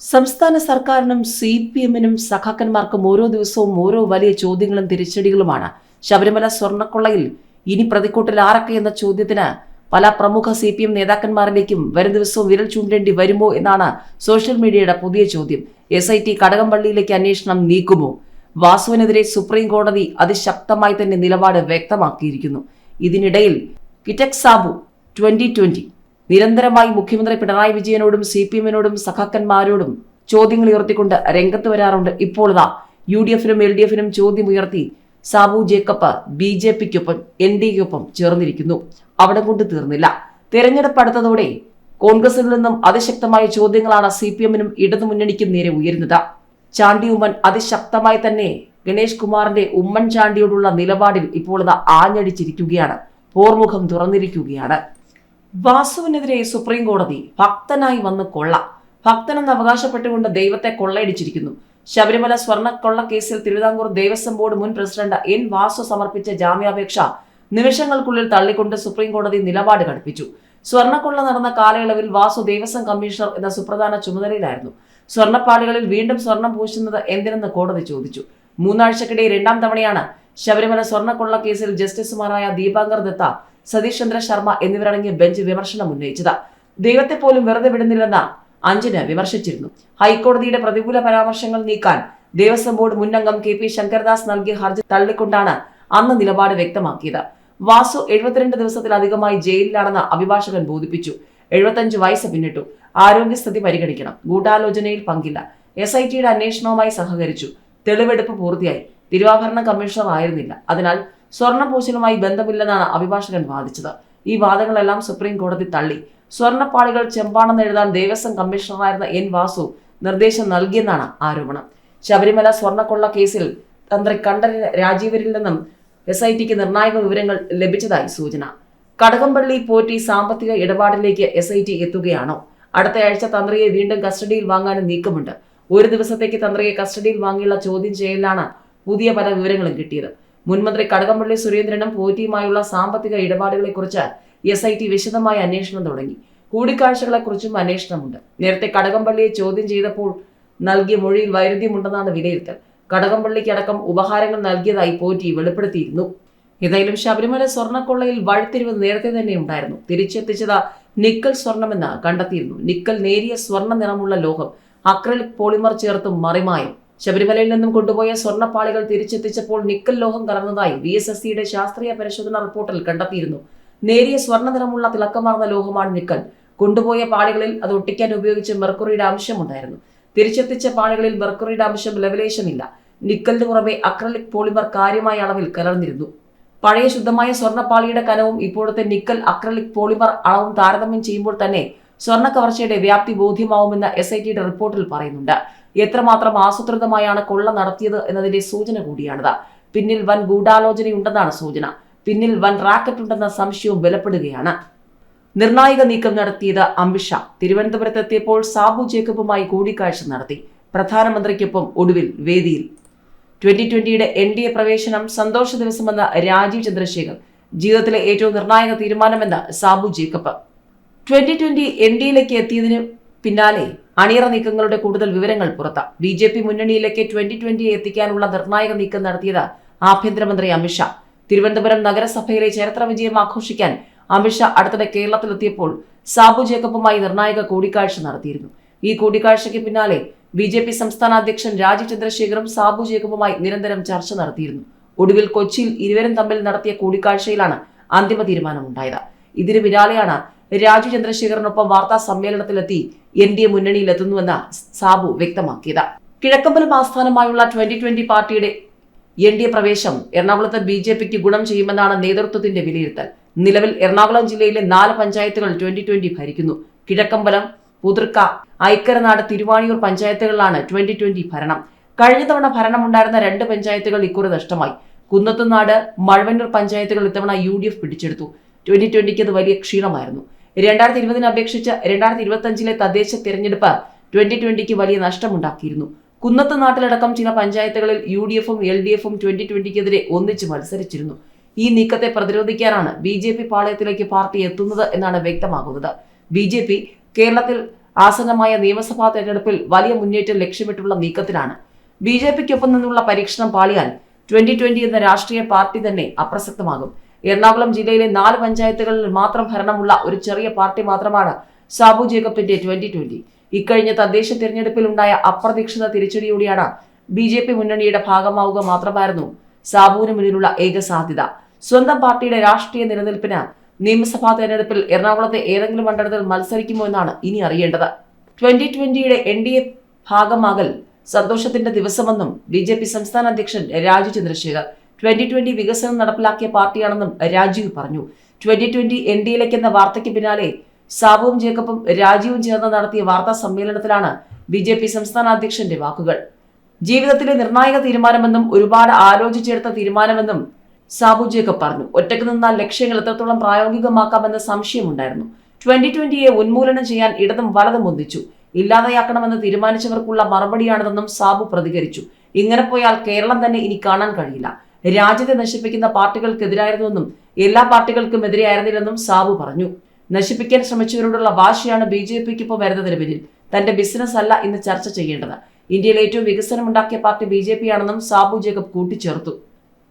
സംസ്ഥാന സർക്കാരിനും C P എമ്മിനും സഖാക്കന്മാർക്കും ഓരോ ദിവസവും ഓരോ വലിയ ചോദ്യങ്ങളും തിരിച്ചടികളുമാണ്. ശബരിമല സ്വർണക്കൊള്ളയിൽ ഇനി പ്രതിക്കൂട്ടിൽ ആരൊക്കെ എന്ന ചോദ്യത്തിന് പല പ്രമുഖ സി പി എം നേതാക്കന്മാരിലേക്കും വരും ദിവസവും വിരൽ ചൂണ്ടേണ്ടി വരുമോ എന്നാണ് സോഷ്യൽ മീഡിയയുടെ പുതിയ ചോദ്യം. എസ് ഐ ടി കടകംപള്ളിയിലേക്ക് അന്വേഷണം നീക്കുമോ? വാസുവിനെതിരെ സുപ്രീം കോടതി അതിശക്തമായി തന്നെ നിലപാട് വ്യക്തമാക്കിയിരിക്കുന്നു. ഇതിനിടയിൽ കിറ്റക് സാബു ട്വന്റി ട്വന്റി നിരന്തരമായി മുഖ്യമന്ത്രി പിണറായി വിജയനോടും സി പി എമ്മിനോടും സഖാക്കന്മാരോടും ചോദ്യങ്ങൾ ഉയർത്തിക്കൊണ്ട് രംഗത്ത് വരാറുണ്ട്. ഇപ്പോൾ ഇതാ യു ഡി എഫിനും എൽ ഡി എഫിനും ചോദ്യം ഉയർത്തി സാബു ജേക്കബ് ബി ജെ പിക്കൊപ്പം എൻ ഡി എക്കൊപ്പം ചേർന്നിരിക്കുന്നു. അവിടെ കൊണ്ട് തീർന്നില്ല. തെരഞ്ഞെടുപ്പ് അടുത്തതോടെ കോൺഗ്രസിൽ നിന്നും അതിശക്തമായ ചോദ്യങ്ങളാണ് സി പി എമ്മിനും ഇടതുമുന്നണിക്കും നേരെ ഉയരുന്നത്. ചാണ്ടി ഉമ്മൻ അതിശക്തമായി തന്നെ ഗണേഷ് കുമാറിന്റെ ഉമ്മൻചാണ്ടിയോടുള്ള നിലപാടിൽ ഇപ്പോൾ ഇത് ആഞ്ഞടിച്ചിരിക്കുകയാണ്. പോർമുഖം തുറന്നിരിക്കുകയാണ്. വാസുവിനെതിരെ സുപ്രീം കോടതി ഭക്തനായി വന്ന് കൊള്ള. ഭക്തനെന്ന് അവകാശപ്പെട്ടുകൊണ്ട് ദൈവത്തെ കൊള്ളയടിച്ചിരിക്കുന്നു. ശബരിമല സ്വർണക്കൊള്ള കേസിൽ തിരുവിതാംകൂർ ദേവസ്വം ബോർഡ് മുൻ പ്രസിഡന്റ് എൻ വാസു സമർപ്പിച്ച ജാമ്യാപേക്ഷ നിമിഷങ്ങൾക്കുള്ളിൽ തള്ളിക്കൊണ്ട് സുപ്രീം കോടതി നിലപാട് ഘടിപ്പിച്ചു സ്വർണക്കൊള്ള നടന്ന കാലയളവിൽ വാസു ദേവസ്വം കമ്മീഷണർ എന്ന സുപ്രധാന ചുമതലയിലായിരുന്നു. സ്വർണപ്പാളികളിൽ വീണ്ടും സ്വർണം പൂശുന്നത് എന്തിനെന്ന് കോടതി ചോദിച്ചു. മൂന്നാഴ്ചക്കിടെ രണ്ടാം തവണയാണ് ശബരിമല സ്വർണക്കൊള്ള കേസിൽ ജസ്റ്റിസുമാരായ ദീപാങ്കർ ദത്ത സതീഷ് ചന്ദ്ര ശർമ്മ എന്നിവരടങ്ങിയ ബെഞ്ച് വിമർശനം ഉന്നയിച്ചത്. ദൈവത്തെ പോലും വെറുതെ വിടുന്നില്ലെന്ന അഞ്ചിന് വിമർശിച്ചിരുന്നു. ഹൈക്കോടതിയുടെ പ്രതികൂല പരാമർശങ്ങൾ നീക്കാൻ ദേവസ്വം ബോർഡ് മുൻ അംഗം കെ പി ശങ്കർദാസ് നൽകിയ ഹർജി തള്ളിക്കൊണ്ടാണ് അന്ന് നിലപാട് വ്യക്തമാക്കിയത്. വാസു എഴുപത്തിരണ്ട് ദിവസത്തിലധികമായി ജയിലിലാണെന്ന് അഭിഭാഷകൻ ബോധിപ്പിച്ചു. എഴുപത്തഞ്ച് വയസ്സ് പിന്നിട്ടു. ആരോഗ്യസ്ഥിതി പരിഗണിക്കണം. ഗൂഢാലോചനയിൽ പങ്കില്ല. എസ് ഐ ടിയുടെ അന്വേഷണവുമായി സഹകരിച്ചു. തെളിവെടുപ്പ് പൂർത്തിയായി. തിരുവാഭരണ കമ്മീഷണർ ആയിരുന്നില്ല. അതിനാൽ സ്വർണപൂശലുമായി ബന്ധമില്ലെന്നാണ് അഭിഭാഷകൻ വാദിച്ചത്. ഈ വാദങ്ങളെല്ലാം സുപ്രീം കോടതി തള്ളി. സ്വർണപ്പാളികൾ ചെമ്പാണെന്ന് എഴുതാൻ ദേവസ്വം കമ്മീഷണറായിരുന്ന എൻ വാസു നിർദ്ദേശം നൽകിയെന്നാണ് ആരോപണം. ശബരിമല സ്വർണക്കൊള്ള കേസിൽ തന്ത്രി കണ്ഠൻ രാജീവരിൽ നിന്നും എസ് ഐ ടിക്ക് നിർണായക വിവരങ്ങൾ ലഭിച്ചതായി സൂചന. കടകംപള്ളി പോറ്റി സാമ്പത്തിക ഇടപാടിലേക്ക് എസ് ഐ ടി എത്തുകയാണോ? അടുത്തയാഴ്ച തന്ത്രിയെ വീണ്ടും കസ്റ്റഡിയിൽ വാങ്ങാനും നീക്കമുണ്ട്. ഒരു ദിവസത്തേക്ക് തന്ത്രിയെ കസ്റ്റഡിയിൽ വാങ്ങിയുള്ള ചോദ്യം ചെയ്യലാണ് പുതിയ പല വിവരങ്ങളും കിട്ടിയത്. മുൻമന്ത്രി കടകംപള്ളി സുരേന്ദ്രനും പോറ്റിയുമായുള്ള സാമ്പത്തിക ഇടപാടുകളെക്കുറിച്ച് എസ് ഐ ടി വിശദമായ അന്വേഷണം തുടങ്ങി. കൂടിക്കാഴ്ചകളെക്കുറിച്ചും അന്വേഷണമുണ്ട്. നേരത്തെ കടകംപള്ളിയെ ചോദ്യം ചെയ്തപ്പോൾ നൽകിയ മൊഴിയിൽ വൈരുദ്ധ്യമുണ്ടെന്നാണ് വിലയിരുത്തൽ. കടകംപള്ളിക്കടക്കം ഉപഹാരങ്ങൾ നൽകിയതായി പോറ്റി വെളിപ്പെടുത്തിയിരുന്നു. ഏതായാലും ശബരിമല സ്വർണക്കൊള്ളയിൽ വഴിത്തിരിവ് നേരത്തെ തന്നെ ഉണ്ടായിരുന്നു. തിരിച്ചെത്തിച്ചത് നിക്കൽ സ്വർണമെന്ന് കണ്ടെത്തിയിരുന്നു. നിക്കൽ നേരിയ സ്വർണ നിറമുള്ള ലോഹം അക്രലിക് പോളിമർ ചേർത്തും മറിമായും. ശബരിമലയിൽ നിന്നും കൊണ്ടുപോയ സ്വർണപ്പാളികൾ തിരിച്ചെത്തിച്ചപ്പോൾ നിക്കൽ ലോഹം കലർന്നതായി വി എസ് എസ് സിയുടെ ശാസ്ത്രീയ പരിശോധന റിപ്പോർട്ടിൽ കണ്ടെത്തിയിരുന്നു. നേരിയ സ്വർണ നിറമുള്ള തിളക്കമാർന്ന ലോഹമാണ് നിക്കൽ. കൊണ്ടുപോയ പാളികളിൽ അത് ഒട്ടിക്കാൻ ഉപയോഗിച്ച മെർക്കുറിയുടെ അംശമുണ്ടായിരുന്നു. തിരിച്ചെത്തിച്ച പാളികളിൽ മെർക്കുറിയുടെ അംശം ലെവലേഷൻ ഇല്ല നിക്കലിന് പുറമെ അക്രലിക് പോളിമർ കാര്യമായ അളവിൽ കലർന്നിരുന്നു. പഴയ ശുദ്ധമായ സ്വർണപ്പാളിയുടെ കനവും ഇപ്പോഴത്തെ നിക്കൽ അക്രലിക് പോളിമർ അളവും താരതമ്യം ചെയ്യുമ്പോൾ തന്നെ സ്വർണ കവർച്ചയുടെ വ്യാപ്തി ബോധ്യമാവുമെന്ന് എസ് ഐ ടിയുടെ റിപ്പോർട്ടിൽ പറയുന്നുണ്ട്. എത്രമാത്രം ആസൂത്രിതമായാണ് കൊള്ള നടത്തിയത് എന്നതിന്റെ സൂചന കൂടിയാണിത്. പിന്നിൽ വൻ ഗൂഢാലോചനയുണ്ടെന്നാണ് സൂചന. പിന്നിൽ വൻ റാക്കറ്റ് ഉണ്ടെന്ന സംശയവും ബലപ്പെടുകയാണ് നിർണായക നീക്കം നടത്തിയത് അമിത്ഷാ തിരുവനന്തപുരത്തെത്തിയപ്പോൾ സാബു ജേക്കബുമായി കൂടിക്കാഴ്ച നടത്തി. പ്രധാനമന്ത്രിക്കൊപ്പം ഒടുവിൽ വേദിയിൽ. ട്വന്റി ട്വന്റിയുടെ എൻ ഡി എ പ്രവേശനം സന്തോഷ ദിവസമെന്ന് രാജീവ് ചന്ദ്രശേഖർ ജീവിതത്തിലെ ഏറ്റവും നിർണായക തീരുമാനമെന്ന് Sabu Jacob. Twenty twenty N ഡിയിലേക്ക് എത്തിയതിന് പിന്നാലെ അണിയറ നീക്കങ്ങളുടെ കൂടുതൽ വിവരങ്ങൾ പുറത്ത്. ബി ജെ പി മുന്നണിയിലേക്ക് ട്വന്റി ട്വന്റി എത്തിക്കാനുള്ള നിർണായക നീക്കം നടത്തിയത് ആഭ്യന്തരമന്ത്രി അമിത്ഷാ തിരുവനന്തപുരം നഗരസഭയിലെ ചരിത്ര വിജയം ആഘോഷിക്കാൻ അമിത്ഷാ അടുത്തിടെ കേരളത്തിലെത്തിയപ്പോൾ സാബു ജേക്കബുമായി നിർണായക കൂടിക്കാഴ്ച നടത്തിയിരുന്നു. ഈ കൂടിക്കാഴ്ചയ്ക്ക് പിന്നാലെ ബി ജെ പി സംസ്ഥാന അധ്യക്ഷൻ രാജീവ് ചന്ദ്രശേഖറും സാബു ജേക്കബുമായി നിരന്തരം ചർച്ച നടത്തിയിരുന്നു. ഒടുവിൽ കൊച്ചിയിൽ ഇരുവരും തമ്മിൽ നടത്തിയ കൂടിക്കാഴ്ചയിലാണ് അന്തിമ തീരുമാനമുണ്ടായത്. ഇതിന് പിന്നാലെയാണ് രാജീവ് ചന്ദ്രശേഖറിനൊപ്പം വാർത്താ സമ്മേളനത്തിലെത്തി എൻ ഡി എ മുന്നണിയിലെത്തുന്നുവെന്ന് സാബു വ്യക്തമാക്കിയത്. കിഴക്കമ്പലം ആസ്ഥാനമായുള്ള ട്വന്റി ട്വന്റി പാർട്ടിയുടെ എൻ ഡി എ പ്രവേശം എറണാകുളത്ത് ബി ജെ പിക്ക് ഗുണം ചെയ്യുമെന്നാണ് നേതൃത്വത്തിന്റെ വിലയിരുത്തൽ. നിലവിൽ എറണാകുളം ജില്ലയിലെ നാല് പഞ്ചായത്തുകൾ ട്വന്റി ട്വന്റി ഭരിക്കുന്നു. കിഴക്കമ്പലം പുതിർക്ക ഐക്കരനാട് തിരുവാണിയൂർ പഞ്ചായത്തുകളിലാണ് ട്വന്റി ട്വന്റി ഭരണം. കഴിഞ്ഞ തവണ ഭരണമുണ്ടായിരുന്ന രണ്ട് പഞ്ചായത്തുകൾ ഇക്കുറി നഷ്ടമായി. കുന്നത്തുനാട് മഴവന്നൂർ പഞ്ചായത്തുകൾ ഇത്തവണ യു ഡി എഫ് പിടിച്ചെടുത്തു. ട്വന്റി ട്വന്റിക്ക് അത് വലിയ ക്ഷീണമായിരുന്നു. രണ്ടായിരത്തി ഇരുപതിന് അപേക്ഷിച്ച് രണ്ടായിരത്തി ഇരുപത്തി അഞ്ചിലെ തദ്ദേശ തിരഞ്ഞെടുപ്പ് ട്വന്റി ട്വന്റിക്ക് വലിയ നഷ്ടമുണ്ടാക്കിയിരുന്നു. കുന്നത്ത് നാട്ടിലടക്കം ചില പഞ്ചായത്തുകളിൽ യു ഡി എഫും എൽ ഡി എഫും ട്വന്റി ട്വന്റിക്കെതിരെ ഒന്നിച്ച് മത്സരിച്ചിരുന്നു. ഈ നീക്കത്തെ പ്രതിരോധിക്കാനാണ് ബി ജെ പി പാളയത്തിലേക്ക് പാർട്ടി എത്തുന്നത് എന്നാണ് വ്യക്തമാകുന്നത്. ബി ജെ പി കേരളത്തിൽ ആസന്നമായ നിയമസഭാ തെരഞ്ഞെടുപ്പിൽ വലിയ മുന്നേറ്റം ലക്ഷ്യമിട്ടുള്ള നീക്കത്തിലാണ്. ബി ജെ പിക്കൊപ്പം നിന്നുള്ള പരീക്ഷണം പാളിയാൽ ട്വന്റി ട്വന്റി എന്ന രാഷ്ട്രീയ പാർട്ടി തന്നെ അപ്രസക്തമാകും. എറണാകുളം ജില്ലയിലെ നാല് പഞ്ചായത്തുകളിൽ മാത്രം ഭരണമുള്ള ഒരു ചെറിയ പാർട്ടി മാത്രമാണ് സാബു ജേക്കബിന്റെ ട്വന്റി ട്വന്റി. ഇക്കഴിഞ്ഞ തദ്ദേശ തിരഞ്ഞെടുപ്പിൽ ഉണ്ടായ അപ്രതീക്ഷിത തിരിച്ചടിയോടെയാണ് ബി ജെ പി മുന്നണിയുടെ ഭാഗമാവുക മാത്രമായിരുന്നു സാബുവിന് മുന്നിലുള്ള ഏക സാധ്യത. സ്വന്തം പാർട്ടിയുടെ രാഷ്ട്രീയ നിലനിൽപ്പിന് നിയമസഭാ തെരഞ്ഞെടുപ്പിൽ എറണാകുളത്തെ ഏതെങ്കിലും മണ്ഡലത്തിൽ മത്സരിക്കുമോ എന്നാണ് ഇനി അറിയേണ്ടത്. ട്വന്റി ട്വന്റിയുടെ എൻ ഡി എ ഭാഗമാകൽ സന്തോഷത്തിന്റെ ദിവസമെന്നും ബി ജെ പി സംസ്ഥാന അധ്യക്ഷൻ രാജു ചന്ദ്രശേഖർ. ട്വന്റി ട്വന്റി വികസനം നടപ്പിലാക്കിയ പാർട്ടിയാണെന്നും രാജീവ് പറഞ്ഞു. ട്വന്റി ട്വന്റി എൻ ഡി എന്ന വാർത്തയ്ക്ക് പിന്നാലെ സാബുവും ജേക്കബും രാജീവും ചേർന്ന് നടത്തിയ വാർത്താ സമ്മേളനത്തിലാണ് ബി ജെ പി സംസ്ഥാന അധ്യക്ഷന്റെ വാക്കുകൾ. ജീവിതത്തിലെ നിർണായക തീരുമാനമെന്നും ഒരുപാട് ആലോചിച്ചെടുത്ത തീരുമാനമെന്നും സാബു ജേക്കബ് പറഞ്ഞു. ഒറ്റയ്ക്ക് നിന്നാൽ ലക്ഷ്യങ്ങൾ എത്രത്തോളം പ്രായോഗികമാക്കാമെന്ന സംശയമുണ്ടായിരുന്നു. ട്വന്റി ട്വന്റിയെ ഉന്മൂലനം ചെയ്യാൻ ഇടതും വലതും ഒന്നിച്ചു. ഇല്ലാതെയാക്കണമെന്ന് തീരുമാനിച്ചവർക്കുള്ള മറുപടിയാണിതെന്നും സാബു പ്രതികരിച്ചു. ഇങ്ങനെ പോയാൽ കേരളം തന്നെ ഇനി കാണാൻ കഴിയില്ല. രാജ്യത്തെ നശിപ്പിക്കുന്ന പാർട്ടികൾക്കെതിരായിരുന്നുവെന്നും എല്ലാ പാർട്ടികൾക്കും എതിരെയായിരുന്നില്ലെന്നും സാബു പറഞ്ഞു. നശിപ്പിക്കാൻ ശ്രമിച്ചവരോടുള്ള വാശിയാണ് ബി ജെ പിക്ക് ഇപ്പോൾ വരുന്നതിന് പിന്നിൽ. തന്റെ ബിസിനസ് അല്ല ഇന്ന് ചർച്ച ചെയ്യേണ്ടത്. ഇന്ത്യയിൽ ഏറ്റവും വികസനമുണ്ടാക്കിയ പാർട്ടി ബി ജെ പി ആണെന്നും സാബു ജേക്കബ് കൂട്ടിച്ചേർത്തു.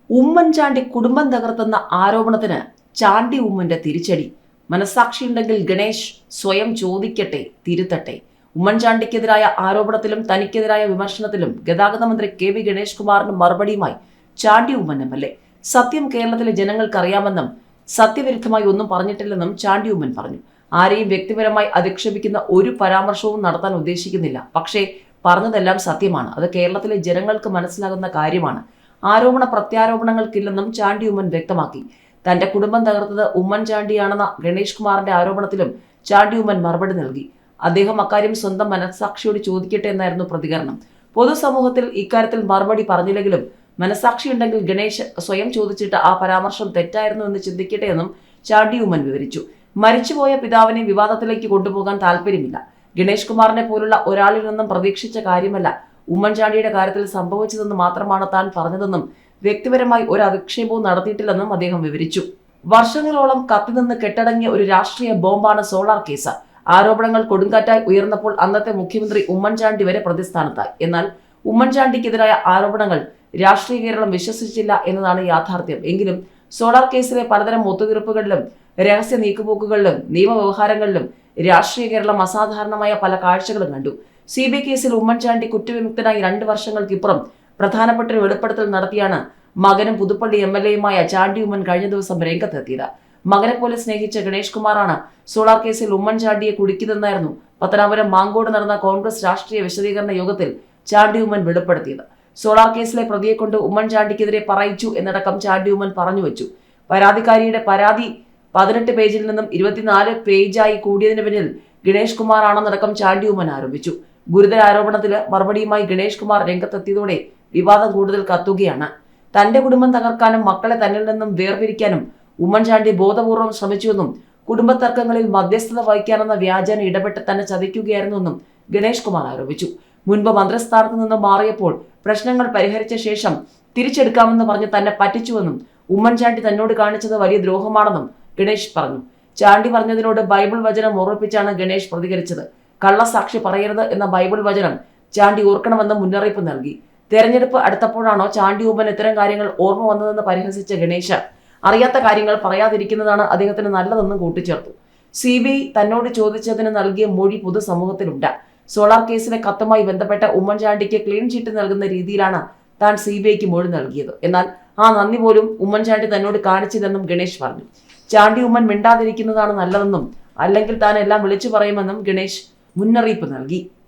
ഉമ്മൻചാണ്ടി കുടുംബം തകർത്തെന്ന ആരോപണത്തിന് ചാണ്ടി ഉമ്മന്റെ തിരിച്ചടി. മനസാക്ഷിയുണ്ടെങ്കിൽ ഗണേഷ് സ്വയം ചോദിക്കട്ടെ തിരുത്തട്ടെ. ഉമ്മൻചാണ്ടിക്കെതിരായ ആരോപണത്തിലും തനിക്കെതിരായ വിമർശനത്തിലും ഗതാഗത മന്ത്രി കെ വി ഗണേഷ് കുമാറിന് മറുപടിയുമായി Chandy Oommen M L A. സത്യം കേരളത്തിലെ ജനങ്ങൾക്കറിയാമെന്നും സത്യവിരുദ്ധമായി ഒന്നും പറഞ്ഞിട്ടില്ലെന്നും ചാണ്ടി ഉമ്മൻ പറഞ്ഞു. ആരെയും വ്യക്തിപരമായി അധിക്ഷേപിക്കുന്ന ഒരു പരാമർശവും നടത്താൻ ഉദ്ദേശിക്കുന്നില്ല. പക്ഷേ പറഞ്ഞതെല്ലാം സത്യമാണ്. അത് കേരളത്തിലെ ജനങ്ങൾക്ക് മനസ്സിലാകുന്ന കാര്യമാണ്. ആരോപണ പ്രത്യാരോപണങ്ങൾക്കില്ലെന്നും ചാണ്ടി ഉമ്മൻ വ്യക്തമാക്കി. തന്റെ കുടുംബം തകർത്തത് ഉമ്മൻചാണ്ടിയാണെന്ന ഗണേഷ് കുമാറിന്റെ ആരോപണത്തിലും ചാണ്ടി ഉമ്മൻ മറുപടി നൽകി. അദ്ദേഹം അക്കാര്യം സ്വന്തം മനസ്സാക്ഷിയോട് ചോദിക്കട്ടെ എന്നായിരുന്നു പ്രതികരണം. പൊതുസമൂഹത്തിൽ ഇക്കാര്യത്തിൽ മറുപടി പറഞ്ഞില്ലെങ്കിലും മനസാക്ഷിയുണ്ടെങ്കിൽ ഗണേശ് സ്വയം ചോദിച്ചിട്ട് ആ പരാമർശം തെറ്റായിരുന്നു എന്ന് ചിന്തിക്കട്ടെ എന്നും ചാണ്ടി ഉമ്മൻ വിവരിച്ചു. മരിച്ചുപോയ പിതാവിനെ വിവാദത്തിലേക്ക് കൊണ്ടുപോകാൻ താല്പര്യമില്ല ഗണേഷ് കുമാറിനെ പോലുള്ള ഒരാളിൽ നിന്നും പ്രതീക്ഷിച്ച കാര്യമല്ല ഉമ്മൻചാണ്ടിയുടെ കാര്യത്തിൽ സംഭവിച്ചതെന്ന് മാത്രമാണ് താൻ പറഞ്ഞതെന്നും വ്യക്തിപരമായി ഒരു അധിക്ഷേപവും നടത്തിയിട്ടില്ലെന്നും അദ്ദേഹം വിവരിച്ചു. വർഷങ്ങളോളം കത്തിനിന്ന് കെട്ടടങ്ങിയ ഒരു രാഷ്ട്രീയ ബോംബാണ് സോളാർ കേസ്. ആരോപണങ്ങൾ കൊടുങ്കാറ്റായി ഉയർന്നപ്പോൾ അന്നത്തെ മുഖ്യമന്ത്രി ഉമ്മൻചാണ്ടി വരെ പ്രതിസ്ഥാനത്തായി. എന്നാൽ ഉമ്മൻചാണ്ടിക്കെതിരായ ആരോപണങ്ങൾ രാഷ്ട്രീയ കേരളം വിശ്വസിച്ചില്ല എന്നതാണ് യാഥാർത്ഥ്യം. എങ്കിലും സോളാർ കേസിലെ പലതരം ഒത്തുതീർപ്പുകളിലും രഹസ്യ നീക്കുപോക്കുകളിലും നിയമവ്യവഹാരങ്ങളിലും രാഷ്ട്രീയ കേരളം അസാധാരണമായ പല കാഴ്ചകളും കണ്ടു. സി ബി കേസിൽ ഉമ്മൻചാണ്ടി കുറ്റവിമുക്തനായി രണ്ട് വർഷങ്ങൾക്കിപ്പുറം പ്രധാനപ്പെട്ട ഒരു വെളിപ്പെടുത്തൽ നടത്തിയാണ് മകനും പുതുപ്പള്ളി എം എൽ എയുമായ ചാണ്ടി ഉമ്മൻ കഴിഞ്ഞ ദിവസം രംഗത്തെത്തിയത്. മകനെ പോലെ സ്നേഹിച്ച ഗണേഷ് കുമാറാണ് സോളാർ കേസിൽ ഉമ്മൻചാണ്ടിയെ കുടുക്കിയതെന്നായിരുന്നു പത്തനാപുരം മാങ്കോട് നടന്ന കോൺഗ്രസ് രാഷ്ട്രീയ വിശദീകരണ യോഗത്തിൽ ചാണ്ടി ഉമ്മൻ വെളിപ്പെടുത്തിയത്. സോളാർ കേസിലെ പ്രതിയെ കൊണ്ട് ഉമ്മൻചാണ്ടിക്കെതിരെ പറയിച്ചു എന്നടക്കം ചാണ്ടി ഉമ്മൻ പറഞ്ഞു വെച്ചു. പരാതിക്കാരിയുടെ പരാതി പതിനെട്ട് പേജിൽ നിന്നും ഇരുപത്തിനാല് പേജായി കൂടിയതിന് പിന്നിൽ ഗണേഷ് കുമാർ ആണെന്നടക്കം ചാണ്ടി ഉമ്മൻ ആരോപിച്ചു. ഗുരുതര ആരോപണത്തിന് മറുപടിയുമായി ഗണേഷ് കുമാർ രംഗത്തെത്തിയതോടെ വിവാദം കൂടുതൽ കത്തുകയാണ്. തന്റെ കുടുംബം തകർക്കാനും മക്കളെ തന്നിൽ നിന്നും വേർപിരിക്കാനും ഉമ്മൻചാണ്ടി ബോധപൂർവം ശ്രമിച്ചുവെന്നും കുടുംബ തർക്കങ്ങളിൽ മധ്യസ്ഥത വഹിക്കാനെന്ന വ്യാജന ഇടപെട്ട് തന്നെ ചതിക്കുകയായിരുന്നുവെന്നും ഗണേഷ് കുമാർ ആരോപിച്ചു. മുൻപ് മന്ത്രിസ്ഥാനത്ത് നിന്ന് മാറിയപ്പോൾ പ്രശ്നങ്ങൾ പരിഹരിച്ച ശേഷം തിരിച്ചെടുക്കാമെന്ന് പറഞ്ഞ് തന്നെ പറ്റിച്ചുവെന്നും ഉമ്മൻചാണ്ടി തന്നോട് കാണിച്ചത് വലിയ ദ്രോഹമാണെന്നും ഗണേഷ് പറഞ്ഞു. ചാണ്ടി പറഞ്ഞതിനോട് ബൈബിൾ വചനം ഓർമ്മിപ്പിച്ചാണ് ഗണേഷ് പ്രതികരിച്ചത്. കള്ളസാക്ഷി പറയരുത് എന്ന ബൈബിൾ വചനം ചാണ്ടി ഓർക്കണമെന്ന് മുന്നറിയിപ്പ് നൽകി. തെരഞ്ഞെടുപ്പ് അടുത്തപ്പോഴാണോ ചാണ്ടി ഉമ്മൻ ഇത്തരം കാര്യങ്ങൾ ഓർമ്മ വന്നതെന്ന് പരിഹസിച്ച ഗണേശ് അറിയാത്ത കാര്യങ്ങൾ പറയാതിരിക്കുന്നതാണ് അദ്ദേഹത്തിന് നല്ലതെന്നും കൂട്ടിച്ചേർത്തു. സി ബി ഐ തന്നോട് ചോദിച്ചതിന് നൽകിയ മൊഴി പൊതുസമൂഹത്തിലുണ്ട്. സോളാർ കേസിലെ കത്തുമായി ബന്ധപ്പെട്ട ഉമ്മൻചാണ്ടിക്ക് ക്ലീൻ ചിറ്റ് നൽകുന്ന രീതിയിലാണ് താൻ സി ബി ഐക്ക് മൊഴി നൽകിയത്. എന്നാൽ ആ നന്ദി പോലും ഉമ്മൻചാണ്ടി തന്നോട് കാണിച്ചില്ലെന്നും ഗണേഷ് പറഞ്ഞു. ചാണ്ടി ഉമ്മൻ മിണ്ടാതിരിക്കുന്നതാണ് നല്ലതെന്നും അല്ലെങ്കിൽ താൻ എല്ലാം വിളിച്ചു പറയുമെന്നും ഗണേഷ് മുന്നറിയിപ്പ് നൽകി.